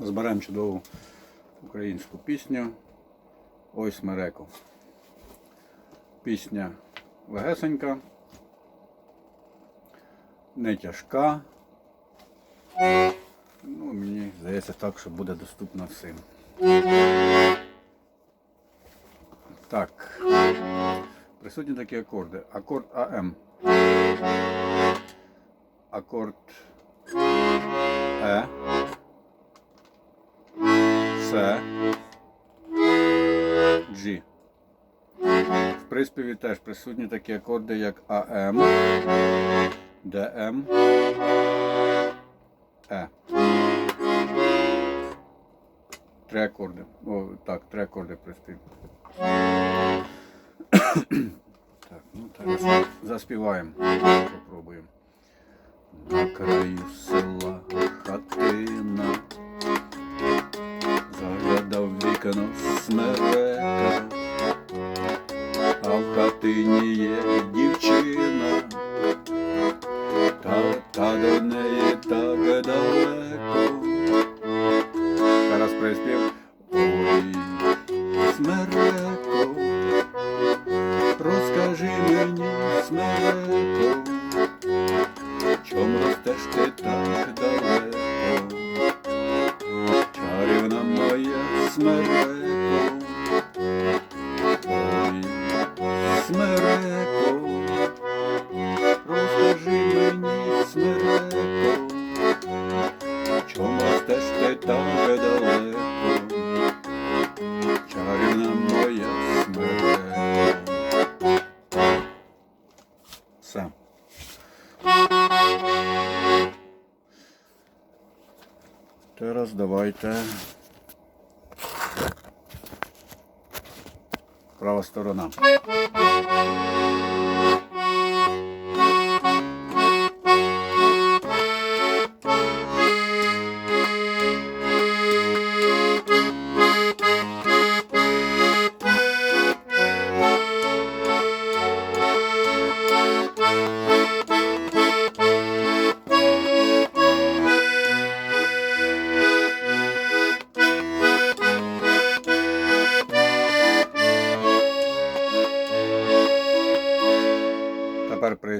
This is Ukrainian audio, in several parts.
Зберемо чудову українську пісню Ой смереко. Пісня легесенька, не тяжка. Ну, мені здається так, що буде доступна всім. Так. Присутні такі акорди. Акорд АМ. Акорд Е. С. G. В приспіві теж присутні такі акорди, як АМ, ДМ, Е. Три акорди. О, так, три акорди в приспіві. Так, ну так, заспіваємо. Попробуємо. На краю села хатина, заглядав смерека, а в хатині є дівчина, та, та до неї так далеко. Зараз приспів. Ой, смереко, розкажи мені, смереко. Чом ростеш ти так далеко? Чарівна Все. Teraz давайте. Права сторона.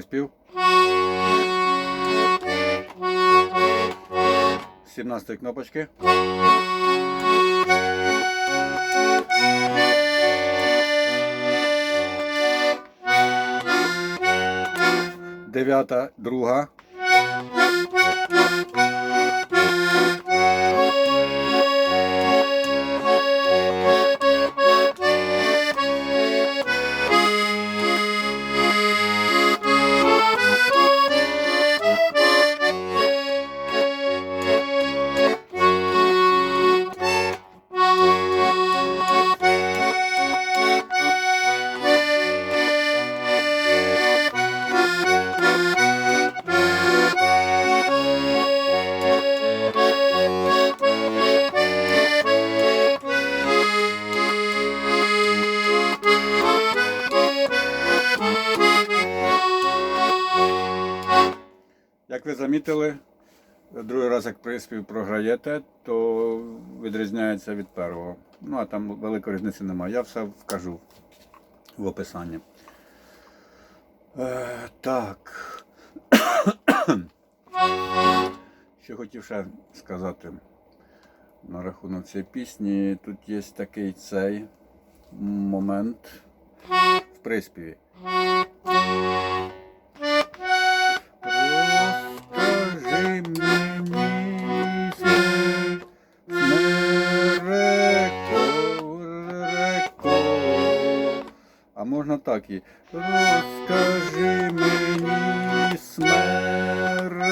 Приспів. 17 кнопочки. Дев'ята, друга. Ви замітили, другий раз, як приспів програєте, то відрізняється від першого. Ну, а там великої різниці немає. Я все вкажу в описанні. Е, так. Що хотів ще сказати на рахунок цієї пісні. Тут є такий цей момент в приспіві. Так і. Розкажи мені, смереко.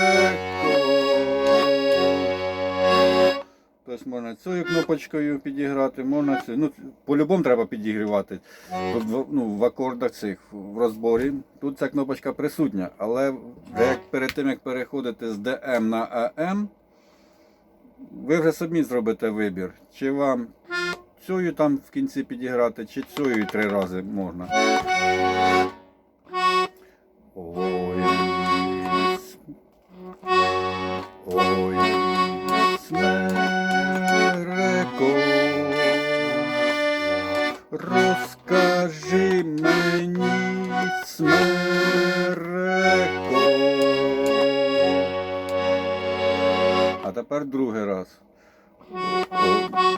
Тобто можна цією кнопочкою підіграти, можна цю. Ну, по-любому треба підігрівати. Ну, в акордах цих, в розборі. Тут ця кнопочка присутня, але як перед тим, як переходити з DM на AM, ви вже самі зробите вибір. Чи вам цю там в кінці підіграти, чи цю три рази можна.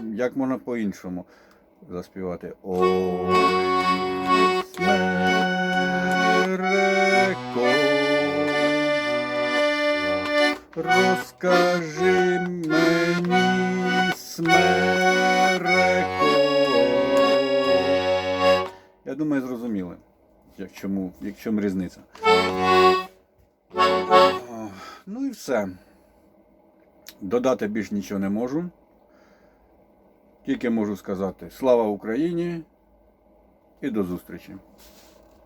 Як можна по-іншому заспівати? Ой, розкажи мені, смереко. Я думаю, зрозуміли, як чому, як чому різниця. Ну і все. Додати більш нічого не можу. Тільки можу сказати слава Україні і до зустрічі.